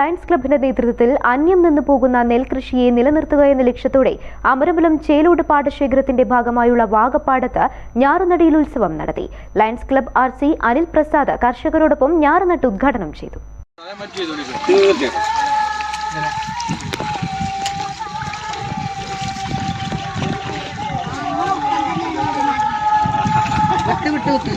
Lions ക്ലബിന്റെ നേതൃത്വത്തിൽ അന്യം നിന്നു പോകുന്ന നെൽകൃഷിയെ നിലനിർത്തുക എന്ന ലക്ഷ്യത്തോടെ അമരമ്പലം ചേലോട് പാടശേഖരത്തിന്റെ ഭാഗമായുള്ള വാഗപ്പാടത്ത് ഞാറുനടിയിൽ ഉത്സവം നടത്തി. Lions club R C Anil Prasad കർഷകരോടൊപ്പം ഞാറുനട്ട് ഉദ്ഘാടനം ചെയ്തു വിട്ട് അകലം വിട്ട് വിട്ട്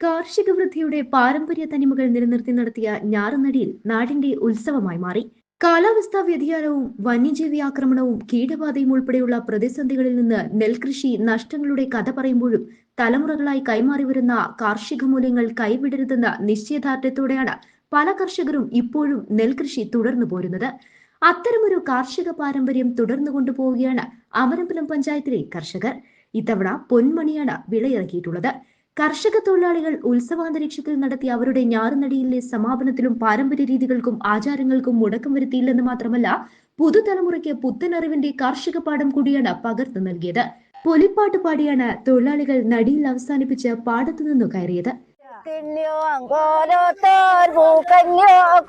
കാർഷിക വൃദ്ധിയുടെ പാരമ്പര്യ തനിമകൾ നിലനിർത്തി നടത്തിയ ഞാറുനടിയിൽ നാടിന്റെ ഉത്സവമായി മാറി. കാലാവസ്ഥാ വ്യതിയാനവും വന്യജീവി ആക്രമണവും കീടബാധയും ഉൾപ്പെടെയുള്ള പ്രതിസന്ധികളിൽ നിന്ന് നെൽകൃഷി നഷ്ടങ്ങളുടെ കഥ പറയുമ്പോഴും തലമുറകളായി കൈമാറി വരുന്ന കാർഷിക മൂല്യങ്ങൾ കൈവിടരുതെന്ന നിശ്ചയദാർഢ്യത്തോടെയാണ് പല കർഷകരും ഇപ്പോഴും നെൽകൃഷി തുടർന്നു പോരുന്നത്. അത്തരമൊരു കാർഷിക പാരമ്പര്യം തുടർന്നു കൊണ്ടുപോവുകയാണ് അമരമ്പലം പഞ്ചായത്തിലെ കർഷകർ. ഇത്തവണ പൊന്മണിയാണ് വിളയിറക്കിയിട്ടുള്ളത്. കർഷക തൊഴിലാളികൾ ഉത്സവാന്തരീക്ഷത്തിൽ നടത്തിയ അവരുടെ ഞാറുനടിയിലെ സമാപനത്തിലും പാരമ്പര്യ രീതികൾക്കും ആചാരങ്ങൾക്കും മുടക്കം വരുത്തിയില്ലെന്ന് മാത്രമല്ല പുതുതലമുറയ്ക്ക് പുത്തനറിവിന്റെ കാർഷിക പാഠം കൂടിയാണ് പകർത്തു നൽകിയത്. പൊലിപ്പാട്ട് പാടിയാണ് തൊഴിലാളികൾ നടിയിൽ അവസാനിപ്പിച്ച് പാടത്തു നിന്നു കയറിയത്.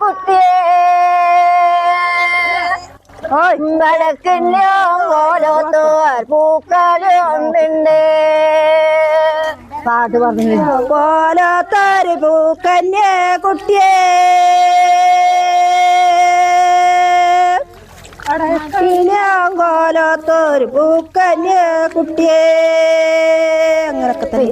കുട്ടിയേ. അങ്കോലോത്തോർ പൂക്കളുണ്ട് പാട്ട് പറഞ്ഞു പോലോത്തൊരു പൂക്കന്യ കുട്ടിയേ. കോലോത്തൊരു പൂക്കന്യ കുട്ടിയേ. അങ്ങനൊക്കെ തന്നെ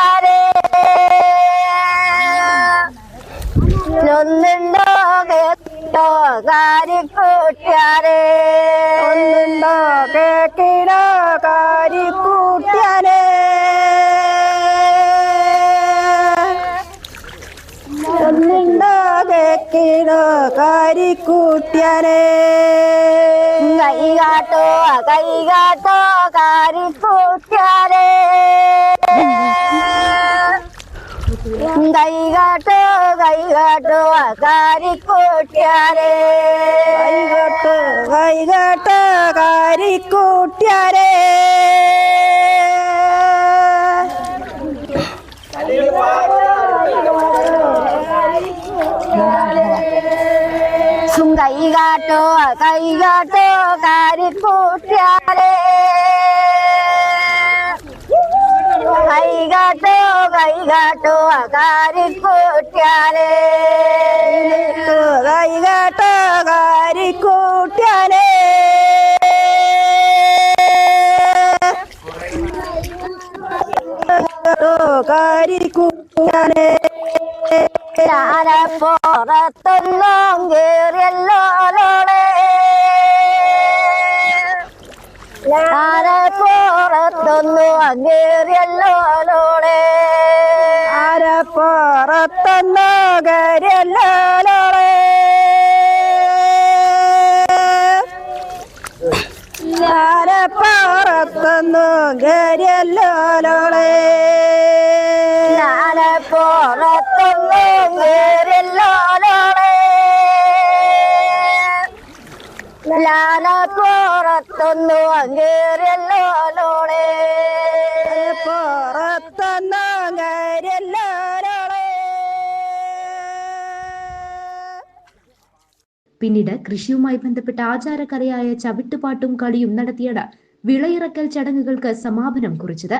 കൂട്ടാരേ ഒന്നുണ്ടോ കേക്കിടോ കാരി കൂട്ടിയാനേ ഒന്നുണ്ടോ കേക്കിടോ കാരി കൂട്ടിയാനേ കൈകാട്ടോ കൈകാട്ടോ കാരി കൂട്ടാരേ കൈകാട്ടോ കൈകാട്ടോ കാരിക്കൂട്ടിയാരേ. കൈകോട്ട് കൈകോട്ട് കാരി കൈകാട്ടോ കൈകാട്ടോ കാരി കൈകാട്ടോ കൈകാട്ടോ കാരി കൂട്ടാരേ കൈകോട്ട് കാരി കൂട്ടിയാനേ കാരി കൂട്ടിയാനേ പുറത്തൊന്നും കേറിയല്ലോളെ പുറത്തൊന്നും കേറിയല്ലോളെ ആരപ്പുറത്തൊന്നു കരിയല്ലോളെ ആരപ്പുറത്തൊന്നു കരിയല്ലോളെ പുറത്തൊന്നും കേറിയല്ലോളെ പുറത്തൊന്നും കേറിയല്ലോളെ പുറത്തൊന്നു കരിയല്ലോളെ പിന്നീട് കൃഷിയുമായി ബന്ധപ്പെട്ട ആചാരക്കരയായ ചവിട്ടുപാട്ടും കളിയും നടത്തിയാണ് വിളയിറക്കൽ ചടങ്ങുകൾക്ക് സമാപനം കുറിച്ചത്.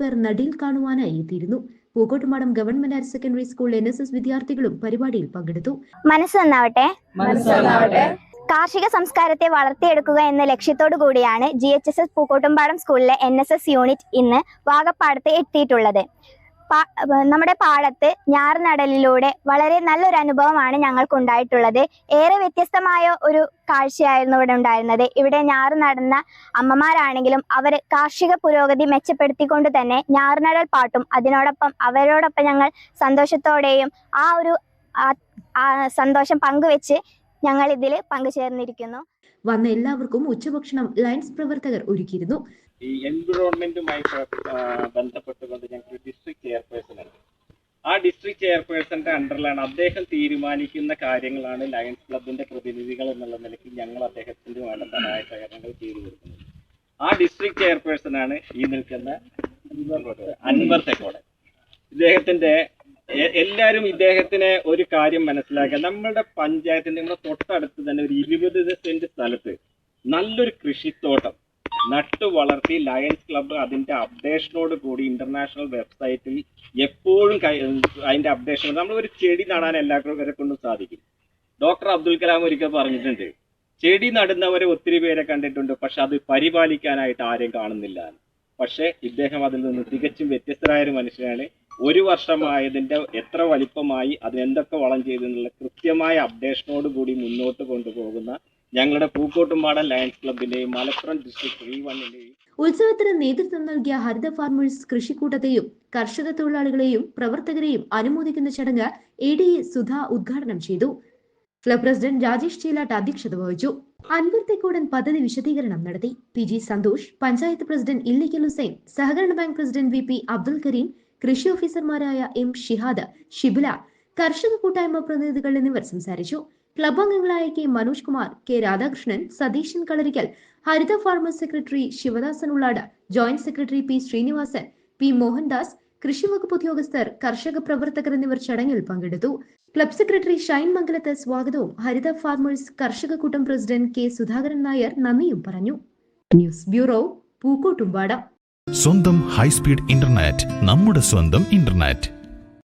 പേർ നടിയിൽ കാണുവാനായി എത്തിയിരുന്നു Pookkottumpadam government higher secondary school N S S വിദ്യാർത്ഥികളും പരിപാടിയിൽ പങ്കെടുത്തു. മനസ്സ് നന്നാവട്ടെ. കാർഷിക സംസ്കാരത്തെ വളർത്തിയെടുക്കുക എന്ന ലക്ഷ്യത്തോടു കൂടിയാണ് G H S S Pookkottumpadam സ്കൂളിലെ എൻ എസ് എസ് യൂണിറ്റ് ഇന്ന് വാഗപ്പാടത്ത് എത്തിയിട്ടുള്ളത്. നമ്മുടെ പാടത്ത് ഞാറുനടലിലൂടെ വളരെ നല്ലൊരു അനുഭവമാണ് ഞങ്ങൾക്ക് ഉണ്ടായിട്ടുള്ളത് ഏറെ വ്യത്യസ്തമായ ഒരു കാഴ്ചയായിരുന്നു ഇവിടെ ഉണ്ടായിരുന്നത്. ഇവിടെ ഞാറ് നടന്ന അമ്മമാരാണെങ്കിലും അവർ കാർഷിക പുരോഗതി മെച്ചപ്പെടുത്തിക്കൊണ്ട് തന്നെ ഞാറുനടൽ പാട്ടും അതിനോടൊപ്പം അവരോടൊപ്പം ഞങ്ങൾ സന്തോഷത്തോടെയും ആ ഒരു സന്തോഷം പങ്കുവെച്ച് ഞങ്ങൾ ഇതിൽ പങ്കുചേർന്നിരിക്കുന്നു. വന്ന എല്ലാവർക്കും ഉച്ചഭക്ഷണം ലയൻസ് പ്രവർത്തകർ ഒരുക്കിയിരുന്നു. ഈ എൻവിറോൺമെന്റുമായി ബന്ധപ്പെട്ടുകൊണ്ട് ഞങ്ങൾക്ക് ഡിസ്ട്രിക്ട് ചെയർപേഴ്സൺ ഉണ്ട്. ആ ഡിസ്ട്രിക്ട് ചെയർപേഴ്സന്റെ അണ്ടറിലാണ് അദ്ദേഹം തീരുമാനിക്കുന്ന കാര്യങ്ങളാണ് ലയൺസ് ക്ലബിന്റെ പ്രതിനിധികൾ എന്നുള്ള നിലയ്ക്ക് ഞങ്ങൾ അദ്ദേഹത്തിന് വേണ്ട സഹായ സഹകരണങ്ങൾ ചെയ്തു കൊടുക്കുന്നത്. ആ ഡിസ്ട്രിക്ട് ചെയർപേഴ്സൺ ആണ് ഈ നിൽക്കുന്ന അൻവർ തെക്കോടെ. ഇദ്ദേഹത്തിന്റെ എല്ലാവരും ഇദ്ദേഹത്തിന് ഒരു കാര്യം മനസ്സിലാക്കുക. നമ്മുടെ പഞ്ചായത്തിന്റെ നമ്മുടെ തൊട്ടടുത്ത് തന്നെ ഒരു ഇരുപത് സെന്റ് സ്ഥലത്ത് നല്ലൊരു കൃഷിത്തോട്ടം. നട്ടു വളർത്തി ലയൺസ് ക്ലബ്ബ് അതിന്റെ അപ്ഡേഷനോട് കൂടി ഇന്റർനാഷണൽ വെബ്സൈറ്റിൽ എപ്പോഴും അതിന്റെ അപ്ഡേഷൻ നമ്മൾ ഒരു ചെടി നടാൻ എല്ലാവരെ കൊണ്ടും സാധിക്കും. ഡോക്ടർ അബ്ദുൽ കലാം ഒരിക്കൽ പറഞ്ഞിട്ടുണ്ട് ചെടി നടുന്നവരെ ഒത്തിരി പേരെ കണ്ടിട്ടുണ്ട് പക്ഷെ അത് പരിപാലിക്കാനായിട്ട് ആരും കാണുന്നില്ല പക്ഷെ ഇദ്ദേഹം അതിൽ നിന്ന് തികച്ചും വ്യത്യസ്തരായ ഒരു മനുഷ്യനാണ്. ഒരു വർഷമായതിന്റെ എത്ര വലിപ്പമായി അതിനെന്തൊക്കെ വളം ചെയ്തു എന്നുള്ള കൃത്യമായ അപ്ഡേഷനോട് കൂടി മുന്നോട്ട് കൊണ്ടുപോകുന്ന ഞങ്ങളുടെ പൂക്കോട്ടുംപാടൻ ലയൺസ് ക്ലബിന്റെയും മലപ്പുറം ഡിസ്ട്രിക്ട് ഉത്സവത്തിന് നേതൃത്വം നൽകിയ ഹരിത ഫാർമേഴ്സ് കൃഷിക്കൂട്ടത്തെയും കർഷക തൊഴിലാളികളെയും പ്രവർത്തകരെയും അനുമോദിക്കുന്ന ചടങ്ങ് എ ഡി എ സുധ ഉദ്ഘാടനം ചെയ്തു. ക്ലബ് പ്രസിഡന്റ് രാജേഷ് ചേലാട്ട് അധ്യക്ഷത വഹിച്ചു. അൻവർ പദ്ധതി വിശദീകരണം നടത്തി. P G Santhosh panchayat president Illikkal Hussain സഹകരണ bank president V P Abdul Kareem കൃഷി ഓഫീസർമാരായ എം ഷിഹാദ് ഷിബുല കർഷക കൂട്ടായ്മ പ്രതിനിധികൾ എന്നിവർ സംസാരിച്ചു. ക്ലബ് അംഗങ്ങളായ K Manoj Kumar K Radhakrishnan Satheesan Kalarikkal Haritha farmers secretary Sivadasan Ullad joint secretary P Srinivasan P Mohandas കൃഷി വകുപ്പ് ഉദ്യോഗസ്ഥർ കർഷക പ്രവർത്തകർ എന്നിവർ ചടങ്ങിൽ പങ്കെടുത്തു. ക്ലബ് സെക്രട്ടറി ഷൈൻ മംഗലത്ത് സ്വാഗതവും ഹരിത ഫാർമേഴ്സ് കർഷക കൂട്ടം പ്രസിഡന്റ് കെ സുധാകരൻ നായർ നന്ദിയും പറഞ്ഞു. News bureau Pookkottumpadam. സ്വന്തം ഹൈസ്പീഡ് ഇന്റർനെറ്റ് നമ്മുടെ സ്വന്തം ഇന്റർനെറ്റ്.